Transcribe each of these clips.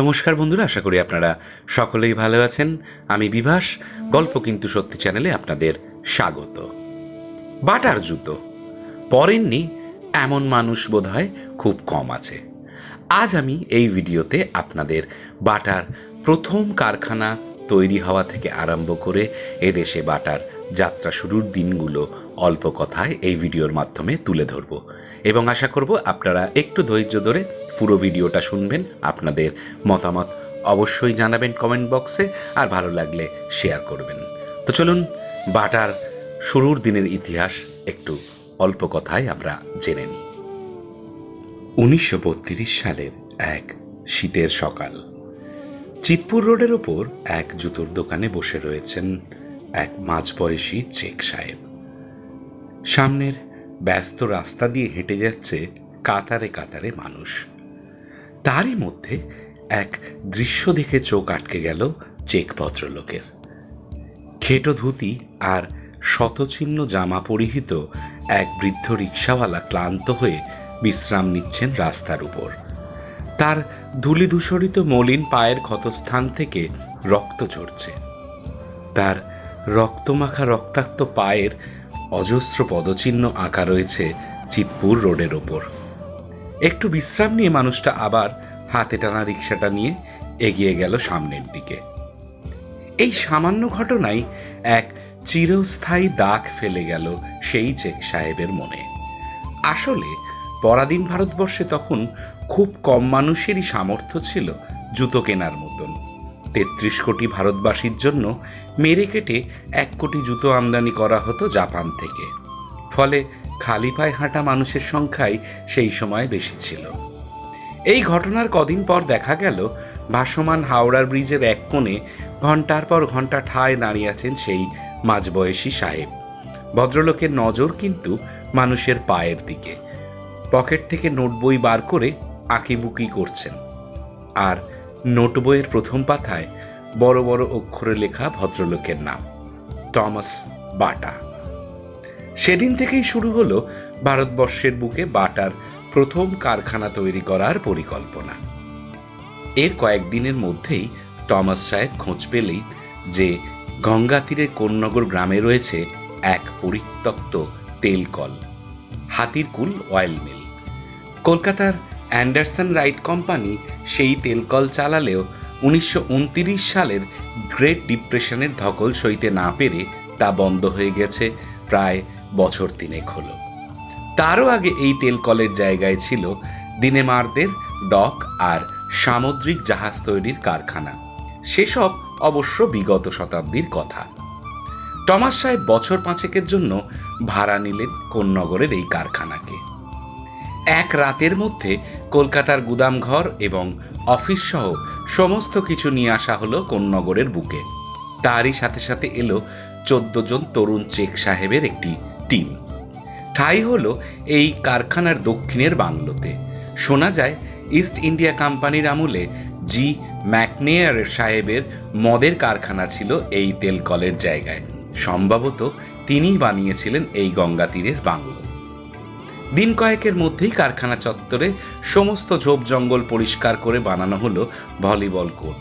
নমস্কার বন্ধুরা, আশা করি আপনারা সকলেই ভালো আছেন। আমি বিভাস, গল্প কিন্তু সত্যি চ্যানেলে আপনাদের স্বাগত। বাটার জুতো, পরেননি এমন মানুষ বোধহয় খুব কম আছে। আজ আমি এই ভিডিওতে আপনাদের বাটার প্রথম কারখানা তৈরি হওয়া থেকে আরম্ভ করে এদেশে বাটার যাত্রা শুরুর দিনগুলো অল্প কথায় এই ভিডিওর মাধ্যমে তুলে ধরব। এবং আশা করব আপনারা একটু ধৈর্য ধরে পুরো ভিডিওটা শুনবেন, আপনাদের মতামত অবশ্যই জানাবেন কমেন্ট বক্সে আর ভালো লাগলে শেয়ার করবেন। তো চলুন, বাটার শুরুর দিনের ইতিহাস একটু অল্প কথায় আমরা জেনে নিই। উনিশশো বত্রিশ সালের এক শীতের সকাল। চিতপুর রোডের ওপর এক জুতোর দোকানে বসে রয়েছেন এক মাঝবয়সী চেক সাহেব। সামনের ব্যস্ত রাস্তা দিয়ে হেঁটে যাচ্ছে কাতারে কাতারে মানুষ। তারই মধ্যে এক দৃশ্য দেখে চোখ আটকে গেল চেক ভদ্রলোকের। খেটো ধুতি আর শতচিহ্ন জামা পরিহিত এক বৃদ্ধ রিক্সাওয়ালা ক্লান্ত হয়ে বিশ্রাম নিচ্ছেন রাস্তার উপর। তার ধূলিধূসরিত মলিন পায়ের ক্ষতস্থান থেকে রক্ত ঝরছে। তার রক্তমাখা রক্তাক্ত পায়ের অজস্র পদচিহ্ন আঁকা রয়েছে চিতপুর রোডের ওপর। একটু বিশ্রাম নিয়ে মানুষটা আবার হাতে টানা রিক্সাটা নিয়ে এগিয়ে গেল সামনের দিকে। এই সামান্য ঘটনাই এক চিরস্থায়ী দাগ ফেলে গেল সেই চেক সাহেবের মনে। আসলে পরাধীন ভারতবর্ষে তখন খুব কম মানুষেরই সামর্থ্য ছিল জুতো কেনার মতন। তেত্রিশ কোটি ভারতবাসীর জন্য মেরে কেটে এক কোটি জুতো আমদানি করা হতো জাপান থেকে। ফলে খালি পায়ে হাঁটা মানুষের সংখ্যাই সেই সময় বেশি ছিল। এই ঘটনার কদিন পর দেখা গেল, ভাসমান হাওড়ার ব্রিজের এক কোণে ঘণ্টার পর ঘণ্টা ঠায় দাঁড়িয়ে আছেন সেই মাঝবয়সী সাহেব। ভদ্রলোকের নজর কিন্তু মানুষের পায়ের দিকে। পকেট থেকে নোট বই বার করে আঁকিবুকি করছেন। আর নোট বইয়ের প্রথম পাতায় বড় বড় অক্ষরে লেখা ভদ্রলোকের নাম টমাস বাটা। সেদিন থেকেই শুরু হলো ভারতবর্ষের বুকে বাটার প্রথম কারখানা তৈরি করার পরিকল্পনা। এর কয়েকদিনের মধ্যেই টমাস সাহেব খোঁজ পেলেই যে গঙ্গা তীরে কোন্নগর গ্রামে রয়েছে এক পরিত্যক্ত তেল কল হাতির কুল অয়েল মিল। কলকাতার অ্যান্ডারসন রাইট কোম্পানি সেই তেলকল চালালেও উনিশশো সালের গ্রেট ডিপ্রেশনের ধকল সইতে না পেরে তা বন্ধ হয়ে গেছে, প্রায় বছর তিনেক হলো। তারও আগে এই তেল কলের জায়গায় ছিল দিনেমারদের ডক আর সামুদ্রিক জাহাজ তৈরির কারখানা। সেসব অবশ্য বিগত শতাব্দীর কথা। টমাস সাহেব বছর পাঁচেকের জন্য ভাড়া নিলেন কোন্নগরের এই কারখানাকে। এক রাতের মধ্যে কলকাতার গুদামঘর এবং অফিস সহ সমস্ত কিছু নিয়ে আসা হলো কোন্নগরের বুকে। তারই সাথে সাথে এলো চোদ্দ জন তরুণ চেক সাহেবের একটি টিম। ঠাই হলো এই কারখানার দক্ষিণের বাংলোতে। শোনা যায়, ইস্ট ইন্ডিয়া কোম্পানির আমলে জি ম্যাকনেয়ার সাহেবের মদের কারখানা ছিল এই তেল কলের জায়গায়। সম্ভবত তিনিই বানিয়েছিলেন এই গঙ্গা তীরের বাংলো। দিন কয়েকের মধ্যেই কারখানা চত্বরে সমস্ত ঝোপ জঙ্গল পরিষ্কার করে বানানো হলো ভলিবল কোর্ট।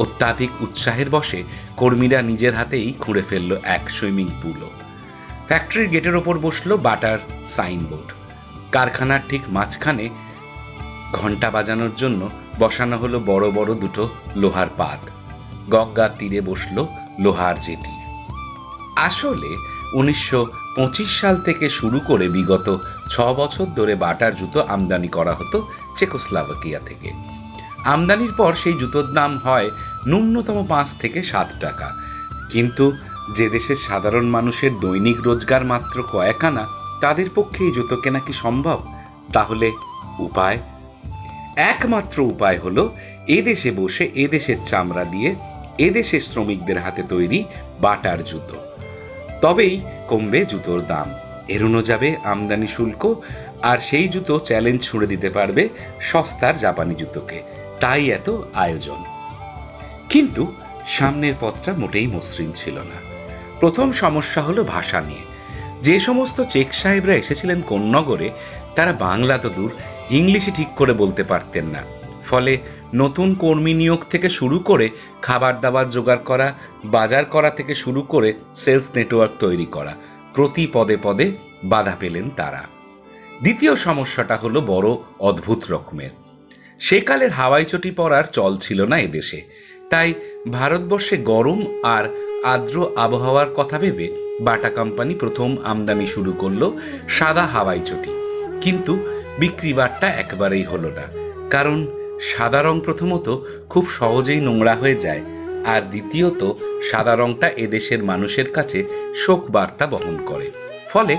অত্যাধিক উৎসাহের বসে কর্মীরা নিজের হাতেই খুঁড়ে ফেলল এক সুইমিং পুলও। ফ্যাক্টরির গেটের ওপর বসল বাটার সাইনবোর্ড। কারখানার ঠিক মাঝখানে ঘণ্টা বাজানোর জন্য বসানো হলো বড় বড় দুটো লোহার পাত। গঙ্গার তীরে বসল লোহার জেটি। আসলে উনিশশো পঁচিশ সাল থেকে শুরু করে বিগত ছ বছর ধরে বাটার জুতো আমদানি করা হতো চেকোস্লাভাকিয়া থেকে। আমদানির পর সেই জুতোর দাম হয় ন্যূনতম পাঁচ থেকে সাত টাকা। কিন্তু যে দেশের সাধারণ মানুষের দৈনিক রোজগার মাত্র কয়েক আনা তাদের পক্ষে এই জুতো কেনা কি সম্ভব? তাহলে উপায়? একমাত্র উপায় হলো এদেশে বসে এদেশের চামড়া দিয়ে এদেশের শ্রমিকদের হাতে তৈরি বাটার জুতো। তবেই কমবে জুতোর দাম। এড়ানো যাবে, আমদানি শুল্ক, আর সেই জুতো চ্যালেঞ্জ ছুঁড়ে দিতে পারবে সস্তার জাপানি জুতোকে। তাই এত আয়োজন। কিন্তু সামনের পথটা মোটেই মসৃণ ছিল না। প্রথম সমস্যা হলো ভাষা নিয়ে। যে সমস্ত চেক সাহেবরা এসেছিলেন কোন্নগরে, তারা বাংলা তো দূর ইংলিশে ঠিক করে বলতে পারতেন না। ফলে নতুন কর্মী নিয়োগ থেকে শুরু করে খাবার দাবার জোগাড় করা, বাজার করা থেকে শুরু করে সেলস নেটওয়ার্ক তৈরি করা প্রতি পদে পদে বাধা পেলেন তারা। দ্বিতীয় সমস্যাটা হলো বড় অদ্ভুত রকমের। সেকালের হাওয়াই চটি পরার চল ছিল না এদেশে। তাই ভারতবর্ষে গরম আর আর্দ্র আবহাওয়ার কথা ভেবে বাটা কোম্পানি প্রথম আমদানি শুরু করল সাদা হাওয়াই চটি। কিন্তু বিক্রি বাট্টা একেবারেই হলো না। কারণ সাদা রং প্রথমত খুব সহজেই নোংরা হয়ে যায় আর দ্বিতীয়ত, সাদা রংটা এদেশের মানুষের কাছে শোক বার্তা বহন করে। ফলে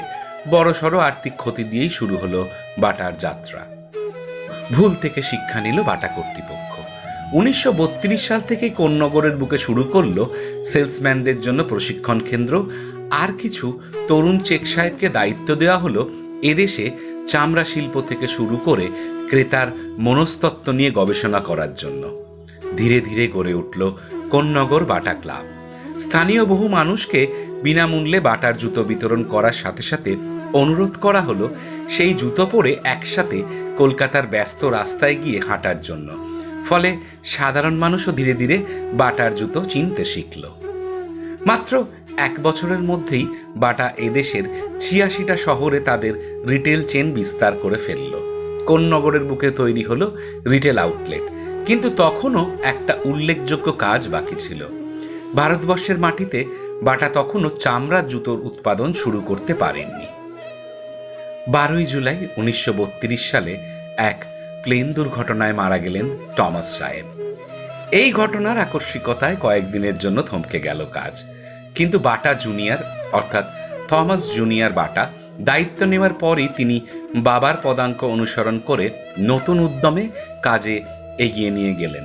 বড়সড় আর্থিক ক্ষতি দিয়েই শুরু হলো বাটার যাত্রা। ভুল থেকে শিক্ষা নিল বাটা কর্তৃপক্ষ। উনিশশো সাল থেকে কোন্নগরের বুকে শুরু করল সেলসম্যানদের জন্য প্রশিক্ষণ কেন্দ্র। আর কিছু তরুণ চেক সাহেবকে দায়িত্ব দেওয়া হলো এদেশে চামড়া শিল্প থেকে শুরু করে ক্রেতার মনস্তত্ত্ব নিয়ে গবেষণা করার জন্য। ধীরে ধীরে গড়ে উঠল কোন্নগর বাটা ক্লাব। স্থানীয় বহু মানুষকে বিনামূল্যে বাটার জুতো বিতরণ করার সাথে সাথে অনুরোধ করা হলো, সেই জুতো পরে একসাথে কলকাতার ব্যস্ত রাস্তায় গিয়ে হাঁটার জন্য। ফলে সাধারণ মানুষও ধীরে ধীরে বাটার জুতো চিনতে শিখল। মাত্র এক বছরের মধ্যেই বাটা এদেশের ছিয়াশিটা শহরে তাদের রিটেল চেন বিস্তার করে ফেলল। কোন নগরের বুকে তৈরি হলো রিটেল আউটলেট। কিন্তু তখনও একটা উল্লেখযোগ্য কাজ বাকি ছিল। ভারতবর্ষের মাটিতে বাটা তখনও চামড়ার জুতোর উৎপাদন শুরু করতে পারেননি। বারোই জুলাই উনিশশো সালে এক প্লেন দুর্ঘটনায় মারা গেলেন টমাস সাহেব এই ঘটনার আকস্মিকতায় কয়েকদিনের জন্য থমকে গেল কাজ। কিন্তু বাটা জুনিয়র, অর্থাৎ থমাস জুনিয়র বাটা, দায়িত্ব নেওয়ার পরই তিনি বাবার পদাঙ্ক অনুসরণ করে নতুন উদ্যমে কাজে এগিয়ে নিয়ে গেলেন।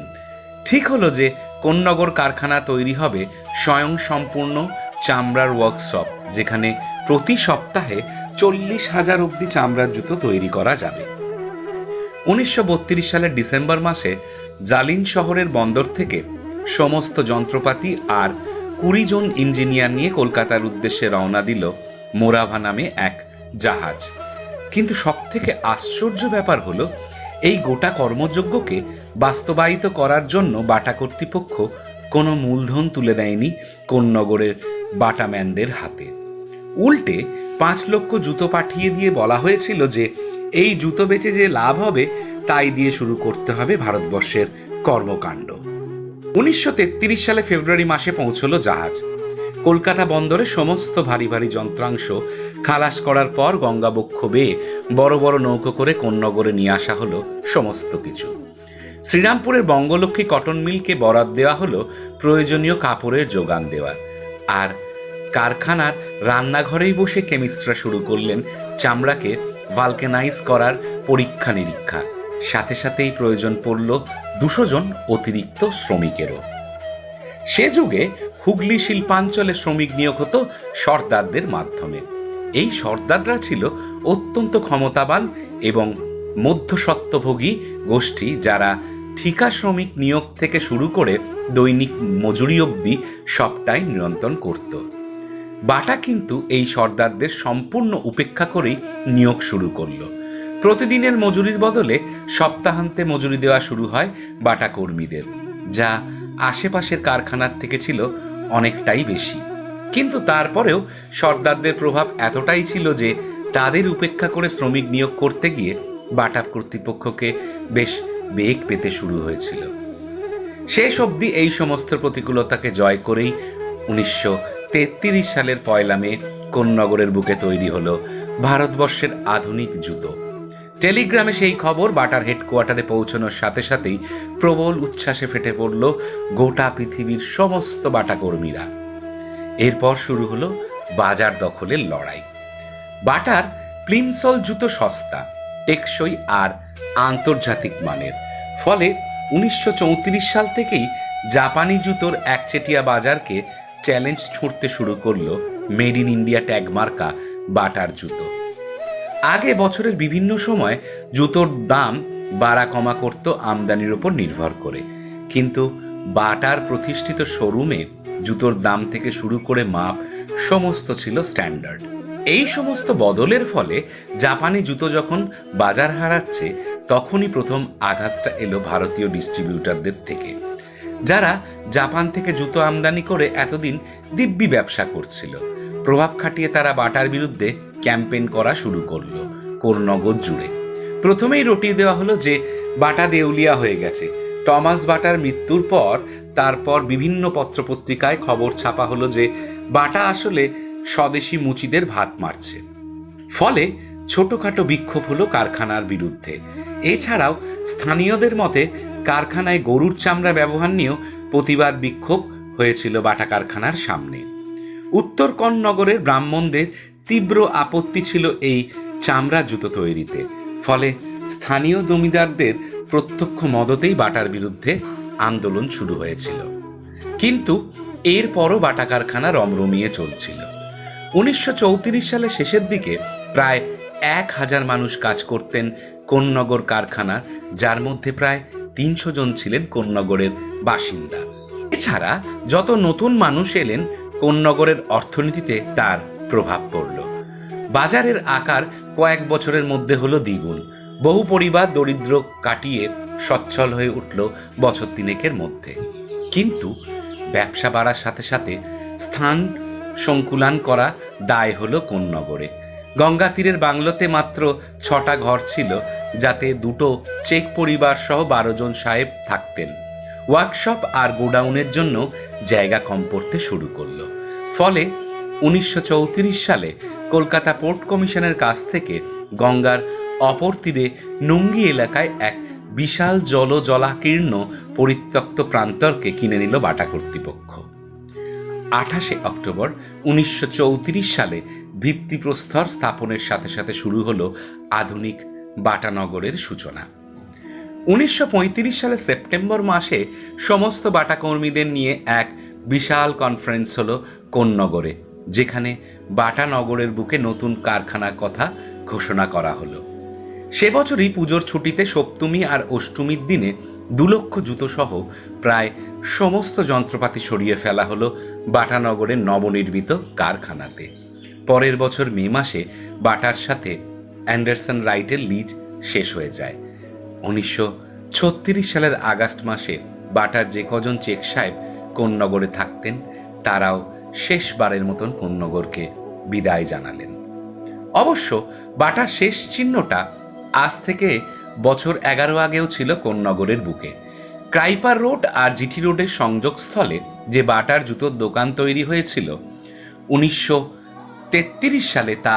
ঠিক হলো যে কোন্নগর কারখানা তৈরি হবে স্বয়ং সম্পূর্ণ চামড়ার ওয়ার্কশপ যেখানে প্রতি সপ্তাহে চল্লিশ হাজার অব্দি চামড়ার জুতো তৈরি করা যাবে। উনিশশো সালের ডিসেম্বর মাসে জালিন শহরের বন্দর থেকে সমস্ত যন্ত্রপাতি আর কুড়ি জন ইঞ্জিনিয়ার নিয়ে কলকাতার উদ্দেশ্যে রওনা দিল মোরাভা নামে এক জাহাজ। কিন্তু সব থেকে আশ্চর্য ব্যাপার হলো, এই গোটা কর্মযজ্ঞকে বাস্তবায়িত করার জন্য বাটা কর্তৃপক্ষ কোনো মূলধন তুলে দেয়নি কোন্নগরের বাটাম্যানদের হাতে। উল্টে পাঁচ লক্ষ জুতো পাঠিয়ে দিয়ে বলা হয়েছিল যে, এই জুতো বেচে যে লাভ হবে, তাই দিয়ে শুরু করতে হবে ভারতবর্ষের কর্মকাণ্ড। উনিশশো তেত্রিশ সালে ফেব্রুয়ারি মাসে পৌঁছলো জাহাজ। কলকাতা বন্দরে সমস্ত ভারী ভারী যন্ত্রাংশ খালাস করার পর গঙ্গাবক্ষ বেয়ে বড় বড় নৌকো করে কোন্নগরে নিয়ে আসা হলো সমস্ত কিছু। শ্রীরামপুরের বঙ্গলক্ষ্মী কটন মিলকে বরাদ দেওয়া হলো প্রয়োজনীয় কাপড়ের যোগান দেওয়ার। আর কারখানার রান্নাঘরেই বসে কেমিস্টরা শুরু করলেন চামড়াকে ভালকেনাইজ করার পরীক্ষা নিরীক্ষা সাথে সাথেই প্রয়োজন পড়ল দুশো জন অতিরিক্ত শ্রমিকেরও। সে যুগে হুগলি শিল্পাঞ্চলে শ্রমিক নিয়োগ হতো সর্দারদের মাধ্যমে। এই সর্দাররা ছিল অত্যন্ত ক্ষমতাবান এবং মধ্যস্বত্বভোগী গোষ্ঠী যারা ঠিকা শ্রমিক নিয়োগ থেকে শুরু করে দৈনিক মজুরি অবধি সবটাই নিয়ন্ত্রণ করত। বাটা কিন্তু এই সর্দারদের সম্পূর্ণ উপেক্ষা করেই নিয়োগ শুরু করল। প্রতিদিনের মজুরির বদলে সপ্তাহান্তে মজুরি দেওয়া শুরু হয় বাটা কর্মীদের, যা আশেপাশের কারখানার থেকে ছিল অনেকটাই বেশি। কিন্তু তারপরেও সর্দারদের প্রভাব এতটাই ছিল যে তাদের উপেক্ষা করে শ্রমিক নিয়োগ করতে গিয়ে বাটা কর্তৃপক্ষকে বেশ বেগ পেতে শুরু হয়েছিল। শেষ অবধি এই সমস্ত প্রতিকূলতাকে জয় করেই উনিশশো তেত্রিশ সালের পয়লা মে কোন্নগরের বুকে তৈরি হলো ভারতবর্ষের আধুনিক জুতো। টেলিগ্রামে সেই খবর বাটার হেডকোয়ার্টারে পৌঁছানোর সাথে সাথেই প্রবল উচ্ছ্বাসে ফেটে পড়ল গোটা পৃথিবীর সমস্ত বাটা কর্মীরা এরপর শুরু হলো বাজার দখলের লড়াই। বাটার প্লিমসল জুতো সস্তা টেকসই আর আন্তর্জাতিক মানের। ফলে উনিশশো চৌত্রিশ সাল থেকেই জাপানি জুতোর একচেটিয়া বাজারকে চ্যালেঞ্জ ছুঁড়তে শুরু করল মেড ইন ইন্ডিয়া ট্যাগ মার্কা বাটার জুতো। আগে বছরের বিভিন্ন সময় জুতোর দাম বাড়া কমা করত আমদানির উপর নির্ভর করে। কিন্তু বাটার প্রতিষ্ঠিত শোরুমে জুতোর দাম থেকে শুরু করে মাপ সমস্ত ছিল স্ট্যান্ডার্ড। এই সমস্ত বদলের ফলে জাপানি জুতো যখন বাজার হারাচ্ছে, তখনই প্রথম আঘাতটা এলো ভারতীয় ডিস্ট্রিবিউটরদের থেকে, যারা জাপান থেকে জুতো আমদানি করে এতদিন দিব্যি ব্যবসা করছিল। প্রভাব খাটিয়ে তারা বাটার বিরুদ্ধে ক্যাম্পেইন করা শুরু করল কোরনগর জুড়ে। প্রথমেই রটিয়ে দেওয়া হলো যে, বাটা দেউলিয়া হয়ে গেছে। টমাস বাটার মৃত্যুর পর, তারপর বিভিন্ন পত্রপত্রিকায় খবর ছাপা হলো যে, বাটা আসলে স্বদেশি মুচিদের ভাত মারছে। ফলে ছোটখাটো বিক্ষোভ হলো কারখানার বিরুদ্ধে। এছাড়াও স্থানীয়দের মতে কারখানায় গরুর চামড়া ব্যবহার নিয়েও প্রতিবাদ বিক্ষোভ হয়েছিল বাটা কারখানার সামনে। উত্তর কননগরের ব্রাহ্মণদের তীব্র আপত্তি ছিল এই চামড়া জুতো তৈরিতে। ফলে স্থানীয় জমিদারদের প্রত্যক্ষ মদতেই বাটার বিরুদ্ধে আন্দোলন শুরু হয়েছিল। কিন্তু এরপরও বাটা কারখানা রমরমিয়ে চলছিল। উনিশশো সালের শেষের দিকে প্রায় এক হাজার মানুষ কাজ করতেন কোন্নগর কারখানার যার মধ্যে প্রায় তিনশো জন ছিলেন কোন্নগরের বাসিন্দা। এছাড়া যত নতুন মানুষ এলেন, কোন্নগরের অর্থনীতিতে তার প্রভাব পড়ল। বাজারের আকার কয়েক বছরের মধ্যে হলো দ্বিগুণ। বহু পরিবার দরিদ্র কাটিয়ে সচ্ছল হয়ে উঠল বছর তিনেকের মধ্যে। কিন্তু ব্যবসা বাড়ার সাথে সাথে স্থান সংকুলান করা দায় হলো কোন নগরে? গঙ্গা তীরের বাংলোতে মাত্র ছটা ঘর ছিল, যাতে দুটো চেক পরিবার সহ বারো জন সাহেব থাকতেন। ওয়ার্কশপ আর গোডাউনের জন্য জায়গা কম পড়তে শুরু করল। ফলে উনিশশো চৌত্রিশ সালে কলকাতা পোর্ট কমিশনের কাছ থেকে গঙ্গার অপর তীরে নুঙ্গি এলাকায় এক বিশাল জল জলাকীর্ণ পরিত্যক্ত প্রান্তরকে কিনে নিল বাটা কর্তৃপক্ষ। আঠাশে অক্টোবর উনিশশো চৌত্রিশ সালে ভিত্তিপ্রস্তর স্থাপনের সাথে সাথে শুরু হলো আধুনিক বাটানগরের সূচনা। উনিশশো পঁয়ত্রিশ সালে সেপ্টেম্বর মাসে সমস্ত বাটা কর্মীদের নিয়ে এক বিশাল কনফারেন্স হলো কোন্নগরে, যেখানে বাটা নগরের বুকে নতুন কারখানার কথা ঘোষণা করা হলো। সে বছরই পুজোর ছুটিতে সপ্তমী আর অষ্টমীর দিনে দু লক্ষ জুতো সহ প্রায় সমস্ত যন্ত্রপাতি সরিয়ে ফেলা হলো বাটানগরের নবনির্মিত কারখানাতে। পরের বছর মে মাসে বাটার সাথে অ্যান্ডারসন রাইটের লিজ শেষ হয়ে যায়। উনিশশো ছত্রিশ সালের আগস্ট মাসে বাটার যে কজন চেক সাহেব কোন্নগরে থাকতেন, তারাও শেষবারের মতন কোন্নগরকে বিদায় জানালেন। অবশ্য বাটার শেষ চিহ্নটা আজ থেকে বছর এগারো আগেও ছিল কোন্নগরের বুকে। ক্রাইপার রোড আর জিটি রোডের সংযোগস্থলে যে বাটার জুতোর দোকান তৈরি হয়েছিল, উনিশশো সালে তা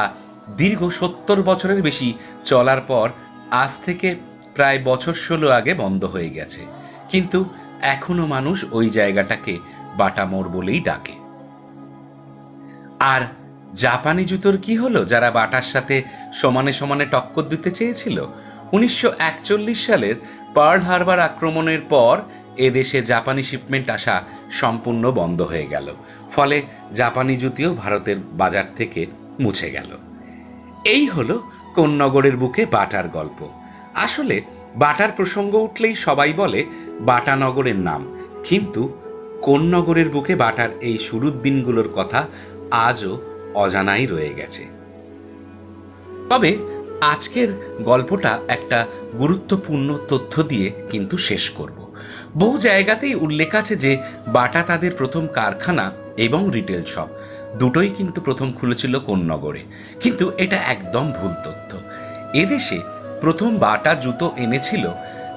দীর্ঘ সত্তর বছরের বেশি চলার পর আজ থেকে প্রায় বছর ষোলো আগে বন্ধ হয়ে গেছে। কিন্তু এখনও মানুষ ওই জায়গাটাকে বাটা মোড় বলেই ডাকে। আর জাপানি জুতোর কি হলো যারা বাটার সাথে সমানে সমানে টক্কর দিতে চেয়েছিল? উনিশশো একচল্লিশ সালের পার্ল হারবার আক্রমণের পর এদেশে জাপানি শিপমেন্ট আসা সম্পূর্ণ বন্ধ হয়ে গেল। ফলে জাপানি জুতিও ভারতের বাজার থেকে মুছে গেল। এই হলো কোন্নগরের বুকে বাটার গল্প। আসলে বাটার প্রসঙ্গ উঠলেই সবাই বলে বাটানগরের নাম। কিন্তু কোন্নগরের বুকে বাটার এই শুরুর দিনগুলোর কথা আজও অজানাই রয়ে গেছে। তবে আজকের গল্পটা একটা গুরুত্বপূর্ণ তথ্য দিয়ে কিন্তু শেষ করব। বহু জায়গাতেই উল্লেখ আছে যে, বাটা তাদের প্রথম কারখানা এবং রিটেল শপ। দুটোই কিন্তু প্রথম খুলেছিল কোন্নগরে কিন্তু এটা একদম ভুল তথ্য। এদেশে প্রথম বাটা জুতো এনেছিল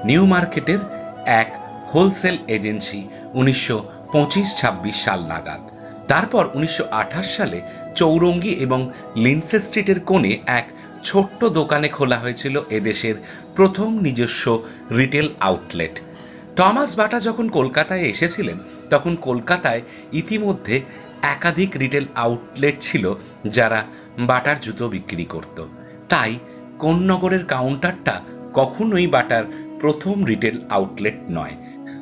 নিউ মার্কেটের এক হোলসেল এজেন্সি উনিশশো পঁচিশ ছাব্বিশ সাল নাগাদ। তারপর উনিশশো আঠাশ সালে চৌরঙ্গি এবং লিন্সে স্ট্রিটের কোণে এক ছোট্ট দোকানে খোলা হয়েছিল এদেশের প্রথম নিজস্ব রিটেল আউটলেট। টমাস বাটা যখন কলকাতায় এসেছিলেন, তখন কলকাতায় ইতিমধ্যে একাধিক রিটেল আউটলেট ছিল যারা বাটার জুতো বিক্রি করত। তাই কোন্নগরের কাউন্টারটা কখনোই বাটার প্রথম রিটেল আউটলেট নয়।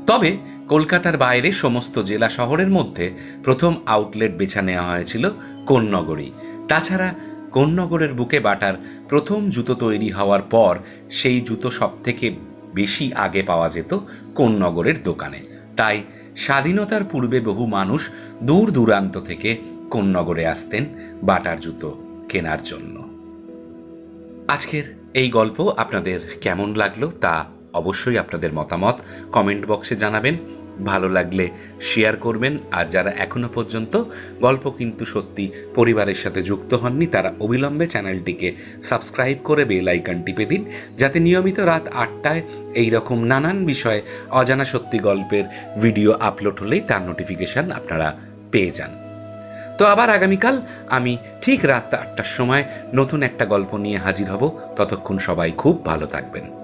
তবে কলকাতার বাইরে সমস্ত জেলা শহরের মধ্যে প্রথম আউটলেট বেছা নেওয়া হয়েছিল কোন্নগরেই। তাছাড়া কোন্নগরের বুকে বাটার প্রথম জুতো তৈরি হওয়ার পর সেই জুতো সব থেকে বেশি আগে পাওয়া যেত কোন্নগরের দোকানে। তাই স্বাধীনতার পূর্বে বহু মানুষ দূর দূরান্ত থেকে কোন্নগরে আসতেন বাটার জুতো কেনার জন্য। আজকের এই গল্প আপনাদের কেমন লাগল তা অবশ্যই আপনাদের মতামত কমেন্ট বক্সে জানাবেন। ভালো লাগলে শেয়ার করবেন। আর যারা এখনও পর্যন্ত গল্প কিন্তু সত্যি পরিবারের সাথে যুক্ত হননি, তারা অবিলম্বে চ্যানেলটিকে সাবস্ক্রাইব করে বেল আইকন টিপে দিন, যাতে নিয়মিত রাত আটটায় এই রকম নানান বিষয়ে অজানা সত্যি গল্পের ভিডিও আপলোড হলেই তার নোটিফিকেশন আপনারা পেয়ে যান। তো আবার আগামীকাল আমি ঠিক রাত আটটার সময় নতুন একটা গল্প নিয়ে হাজির হব। ততক্ষণ সবাই খুব ভালো থাকবেন।